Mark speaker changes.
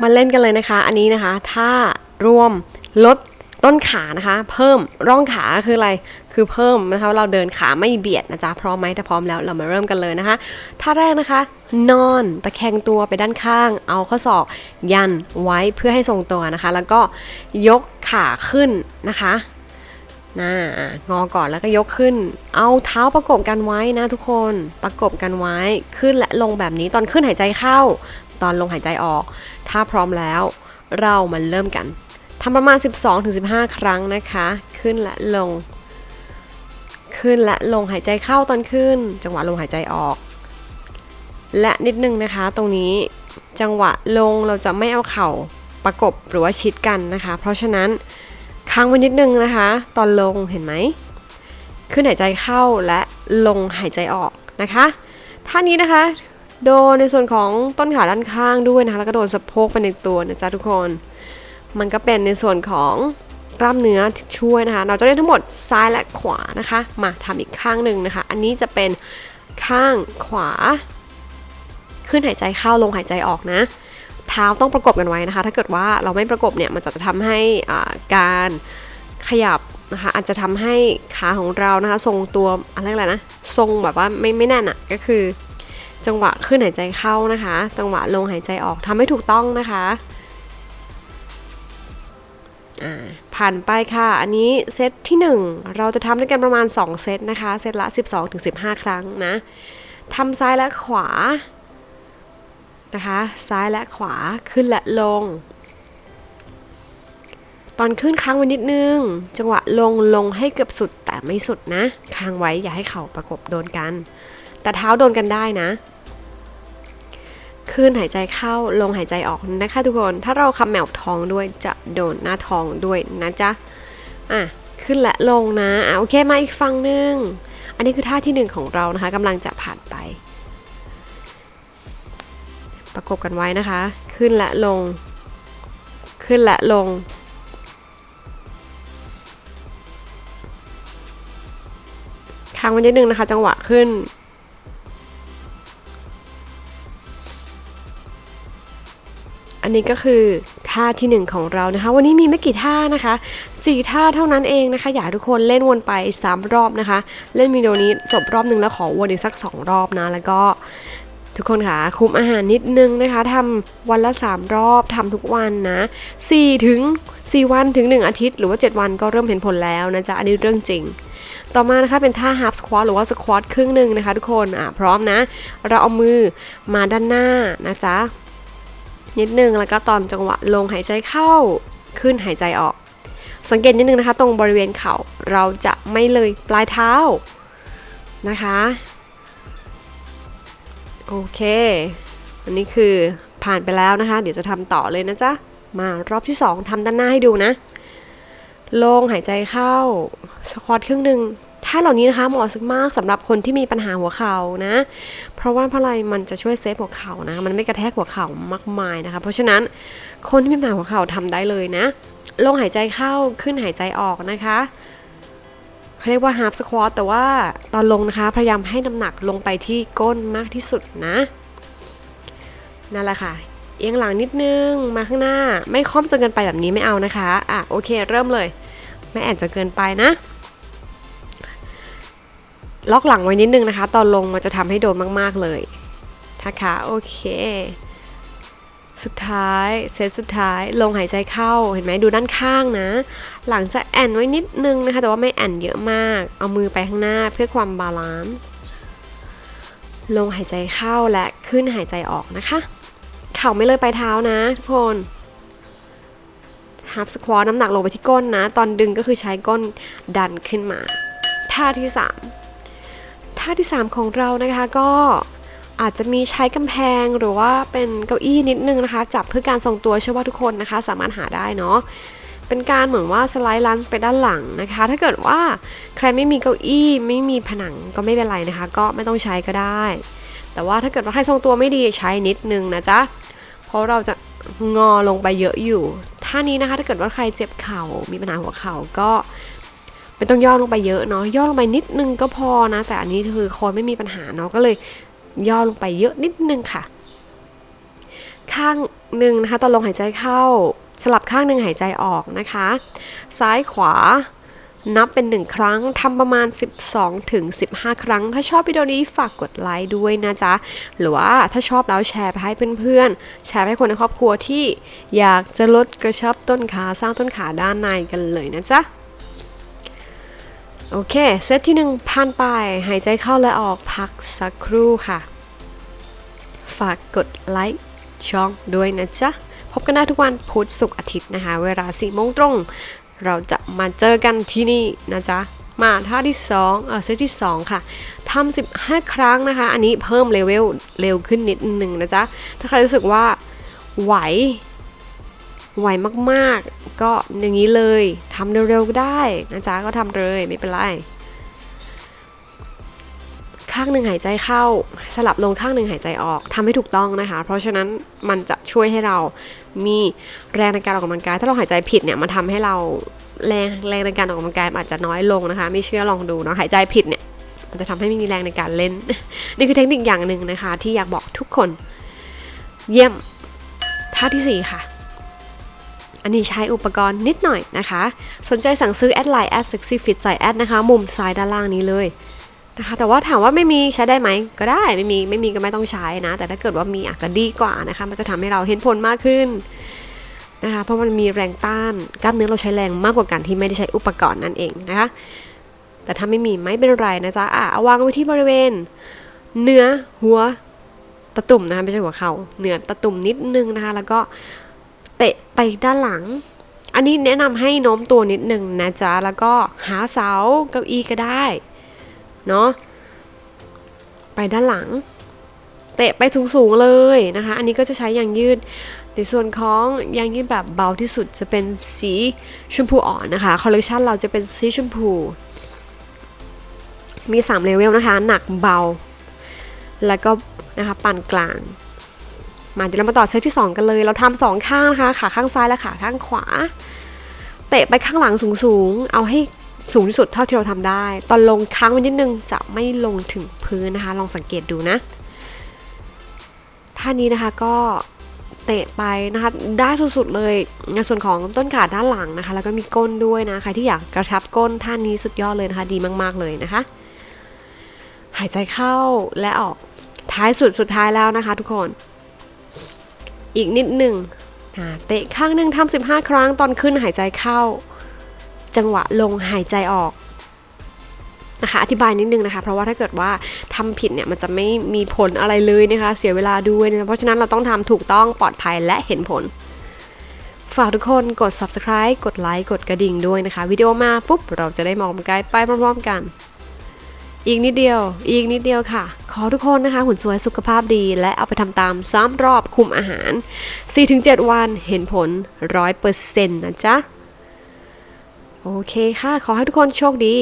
Speaker 1: มาเล่นกันเลยนะคะ อันนี้นะคะ ถ้ารวมลดต้นขานะคะ เพิ่มร่องขาคืออะไร คือเพิ่มนะคะเราเดินขาไม่เบียดนะจ๊ะ พร้อมไหมถ้าพร้อมแล้วเรามาเริ่มกันเลยนะคะท่าแรกนะคะ นอนตะแคงตัวไปด้านข้าง เอาข้อศอกยันไว้เพื่อให้ทรงตัวนะคะ แล้วก็ยกขาขึ้นนะคะนะงอก่อนแล้วก็ยกขึ้น เอาเท้าประกบกันไว้นะทุกคนประกบกันไว้ขึ้นและลงแบบนี้ตอนขึ้นหายใจเข้า ตอนลงหายใจออก ถ้าพร้อมแล้วเรามาเริ่มกันทำประมาณ 12-15 ครั้งนะคะ ขึ้นและลง ขึ้นและลงหายใจเข้าตอนขึ้น จังหวะลงหายใจออก และนิดนึงนะคะ ตรงนี้จังหวะลงเราจะไม่เอาเข่าประกบหรือว่าชิดกันนะคะ เพราะฉะนั้นค้างไว้นิดนึงนะคะ ตอนลงเห็นไหม ขึ้นหายใจเข้าและลงหายใจออกนะคะท่านี้นะคะ โดนในส่วนของต้นขาด้านข้างด้วยนะคะ แล้วก็โดนสะโพกไปในตัวนะจ๊ะทุกคน มันก็เป็นในส่วนของกล้ามเนื้อช่วยนะคะ เราจะเล่นทั้งหมดซ้ายและขวานะคะ มาทำอีกข้างหนึ่งนะคะ อันนี้จะเป็นข้างขวา ขึ้นหายใจเข้าลงหายใจออกนะ เท้าต้องประกบกันไว้นะคะ ถ้าเกิดว่าเราไม่ประกบเนี่ย มันจะทำให้อ่าการขยับนะคะ อาจจะทำให้ขาของเรานะคะ ทรงตัวอะไรอะไรนะ ทรงแบบว่าไม่ไม่แน่นอะ่ะ ก็คือ จังหวะขึ้นหายใจเข้านะคะ จังหวะลงหายใจออกทำให้ถูกต้องนะคะอ่าผ่านไปค่ะ อันนี้เซตที่ 1 เราจะทำด้วยกันประมาณ 2 เซตนะคะ เซตละ 12-15 ครั้งนะทำซ้ายและขวานะคะ ซ้ายและขวาขึ้นและลง ตอนขึ้นค้างไว้นิดนึง จังหวะลงลงให้เกือบสุดแต่ไม่สุดนะ ค้างไว้อย่าให้เข่าประกบโดนกัน แต่เท้าโดนกันได้นะขึ้นหายใจเข้าลงหายใจออกนะคะทุกคน ถ้าเราคำแมวท้องด้วยจะโดนหน้าท้องด้วยนะจ๊ะ อะ ขึ้นและลงนะ อะ โอเค มาอีกฝั่งหนึ่ง อันนี้คือท่าที่หนึ่งของเรานะคะกำลังจะผ่านไป ประกบกันไว้นะคะ ขึ้นและลง ขึ้นและลง ค้างไว้นิดนึงนะคะ จังหวะขึ้น อันนี้ก็คือท่าที่หนึ่งของเรานะคะ วันนี้มีไม่กี่ท่านะคะสี่ท่าเท่านั้นเองนะคะ อยากทุกคนเล่นวนไป 3 รอบนะคะ เล่นวิดีโอนี้จบรอบหนึ่งแล้วขอวนอีกสัก 2 รอบนะ แล้วก็ทุกคนค่ะคุมอาหารนิดนึงนะคะทำวันละ 3 รอบทำทุกวันนะ4ถึง 4 วันถึง 1 อาทิตย์ หรือว่า 7 วันก็เริ่มเห็นผลแล้วนะจ๊ะ อันนี้เรื่องจริง ต่อมานะคะเป็นท่า half squat หรือว่า squat ครึ่งหนึ่งนะคะ ทุกคนอะพร้อมนะ เราเอามือมาด้านหน้านะจ๊ะ นิดนึงแล้วก็ตอนจังหวะลงหายใจเข้าขึ้นหายใจออก สังเกตนิดนึงนะคะ ตรงบริเวณเข่าเราจะไม่เลยปลายเท้านะคะโอเค อันนี้คือผ่านไปแล้วนะคะ เดี๋ยวจะทำต่อเลยนะจ๊ะ มารอบที่2ทำด้านหน้าให้ดูนะ ลงหายใจเข้า สควอตครึ่งหนึ่ง ท่าเหล่านี้นะคะเหมาะมากสำหรับคนที่มีปัญหาหัวเข่านะ เพราะว่าเพราะอะไรมันจะช่วยเซฟหัวเข่านะ มันไม่กระแทกหัวเข่ามากมายนะคะ เพราะฉะนั้นคนที่มีปัญหาหัวเข่าทำได้เลยนะ ลงหายใจเข้าขึ้นหายใจออกนะคะเขาเรียกว่า half squat แต่ว่าตอนลงนะคะพยายามให้น้ำหนักลงไปที่ก้นมากที่สุดนะ นั่นแหละค่ะเอียงหลังนิดนึงมาข้างหน้าไม่ค่อมจนเกินไปแบบนี้ไม่เอานะคะอะโอเค เริ่มเลย ไม่แอนจนเกินไปนะ ล็อกหลังไว้นิดนึงนะคะ ตอนลงมันจะทำให้โดนมากๆเลยนะคะโอเค สุดท้ายเซตสุดท้ายลงหายใจเข้าเห็นไหมดูด้านข้างนะ หลังจะแอนไว้นิดนึงนะคะ แต่ว่าไม่แอนเยอะมาก เอามือไปข้างหน้าเพื่อความบาลานซ์ลงหายใจเข้าและขึ้นหายใจออกนะคะ เข่าไม่เลยปลายเท้านะทุกคนฮับสควอตน้ำหนักลงไปที่ก้นนะ ตอนดึงก็คือใช้ก้นดันขึ้นมา ท่าที่ 3 ท่าที่ 3 ของเรานะคะก็อาจจะมีใช้กำแพงหรือว่าเป็นเก้าอี้นิดนึงนะคะ จับเพื่อการทรงตัวเชื่อว่าทุกคนนะคะ สามารถหาได้เนาะเป็นการเหมือนว่าสไลด์ลันช์ไปด้านหลังนะคะ ถ้าเกิดว่าใครไม่มีเก้าอี้ไม่มีผนังก็ไม่เป็นไรนะคะ ก็ไม่ต้องใช้ก็ได้ แต่ว่าถ้าเกิดว่าใครทรงตัวไม่ดีใช้นิดนึงนะจ๊ะเพราะเราจะงอลงไปเยอะอยู่ท่านี้นะคะถ้าเกิดว่าใครเจ็บเข่ามีปัญหาหัวเข่าก็ ไม่ต้องย่อลงไปเยอะเนาะย่อลงไปนิดนึงก็พอนะ แต่อันนี้คือคนไม่มีปัญหาเนาะก็เลยย่อลงไปเยอะนิดนึงค่ะ ข้างหนึ่งนะคะตอนลมหายใจเข้า สลับข้างหนึ่งหายใจออกนะคะ ซ้ายขวานับเป็นหนึ่งครั้งทำประมาณ 12ถึง15 ครั้ง ถ้าชอบวิดีโอนี้ฝากกดไลค์ด้วยนะจ๊ะ หรือว่าถ้าชอบแล้วแชร์ไปให้เพื่อนๆ แชร์ไปให้คนในครอบครัวที่อยากจะลดกระชับต้นขาสร้างต้นขาด้านในกันเลยนะจ๊ะ โอเค เซตที่หนึ่งผ่านไป หายใจเข้าและออกพักสักครู่ค่ะ ฝากกดไลค์ช่องด้วยนะจ๊ะ พบกันได้ทุกวันพุธศุกร์อาทิตย์นะคะ เวลา4โมงตรง เราจะมาเจอกันที่นี่นะจ๊ะ มาท่าที่2เออเซตที่ 2 ค่ะทำ15 ครั้งนะคะ อันนี้เพิ่มเลเวลเร็วขึ้นนิดนึงนะจ๊ะ ถ้าใครรู้สึกว่าไหว ไหวมากๆ ก็อย่างนี้เลยทำเร็วๆก็ได้นะจ๊ะก็ทำเลยไม่เป็นไร ข้างหนึ่งหายใจเข้า สลับลงข้างหนึ่งหายใจออกทำให้ถูกต้องนะคะ เพราะฉะนั้นมันจะช่วยให้เรามีแรงในการออกกำลังกาย ถ้าเราหายใจผิดเนี่ยมันทำให้เราแรงแรงในการออกกำลังกายอาจจะน้อยลงนะคะ ไม่เชื่อลองดูเนาะหายใจผิดเนี่ยมันจะทำให้ไม่มีแรงในการเล่น นี่คือเทคนิคอย่างหนึ่งนะคะ ที่อยากบอกทุกคน เยี่ยมท่าที่สี่ค่ะ อันนี้ใช้อุปกรณ์นิดหน่อยนะคะ สนใจสั่งซื้อแอดไลน์แอด sexy fit ใส่แอดนะคะ มุมซ้ายด้านล่างนี้เลยนะคะ แต่ว่าถามว่าไม่มีใช้ได้ไหมก็ได้ไม่มีไม่มีก็ไม่ต้องใช้นะ แต่ถ้าเกิดว่ามีอาจจะดีกว่านะคะ มันจะทำให้เราเห็นผลมากขึ้นนะคะ เพราะมันมีแรงต้านกล้ามเนื้อเราใช้แรงมากกว่าการที่ไม่ได้ใช้อุปกรณ์นั่นเองนะคะ แต่ถ้าไม่มีไม่เป็นไรนะจ๊ะอะเอาวางไว้ที่บริเวณ เนื้อหัวตะตุ่มนะคะไม่ใช่หัวเขา่าเหนือตะตุ่มนิดนึงนะคะ แล้วก็ เตะไปด้านหลัง อันนี้แนะนำให้โน้มตัวนิดหนึ่งนะจ๊ะ แล้วก็หาเสาเก้าอี้ก็ได้เนาะไปด้านหลัง เตะไปสูงๆเลยนะคะ อันนี้ก็จะใช้ยางยืดในส่วนของยางยืดแบบเบาที่สุดจะเป็นสีชมพูอ่อนนะคะคอลเลคชันเราจะเป็นสีชมพู มี3เลเวลนะคะ หนักเบา แล้วก็นะคะปานกลาง มาเดี๋ยวเรามาต่อเซตที่ 2 กันเลย เราทำสองข้างนะคะ ขาข้างซ้ายและขาข้างขวา เตะไปข้างหลังสูงๆ เอาให้สูงที่สุดเท่าที่เราทำได้ ตอนลงค้างไว้นิดนึงจะไม่ลงถึงพื้นนะคะ ลองสังเกตดูนะ ท่านี้นะคะก็เตะไปนะคะ ได้สุดๆเลยในส่วนของต้นขาด้านหลังนะคะ แล้วก็มีก้นด้วยนะ ใครที่อยากกระชับก้นท่านี้สุดยอดเลยนะคะ ดีมากๆเลยนะคะ หายใจเข้าและออกท้ายสุดสุดท้ายแล้วนะคะ ทุกคน อีกนิดหนึ่งเตะข้างหนึ่งทำ15 ครั้งตอนขึ้นหายใจเข้า จังหวะลงหายใจออกนะคะอธิบายนิดนึงนะคะ เพราะว่าถ้าเกิดว่าทำผิดเนี่ยมันจะไม่มีผลอะไรเลยนะคะ เสียเวลาด้วยนะเพราะฉะนั้นเราต้องทำถูกต้องปลอดภัยและเห็นผล ฝากทุกคนกด subscribe กดไลค์กดกระดิ่งด้วยนะคะ วิดีโอมาปุ๊บ เราจะได้มองใกลังกายไปพร้อมๆกัน อีกนิดเดียว อีกนิดเดียวค่ะ ขอทุกคนนะคะหุ่นสวยสุขภาพดี และเอาไปทำตามซ้ำรอบคุมอาหาร 4-7 วันเห็นผล 100%นะจ๊ะ โอเคค่ะ ขอให้ทุกคนโชคดี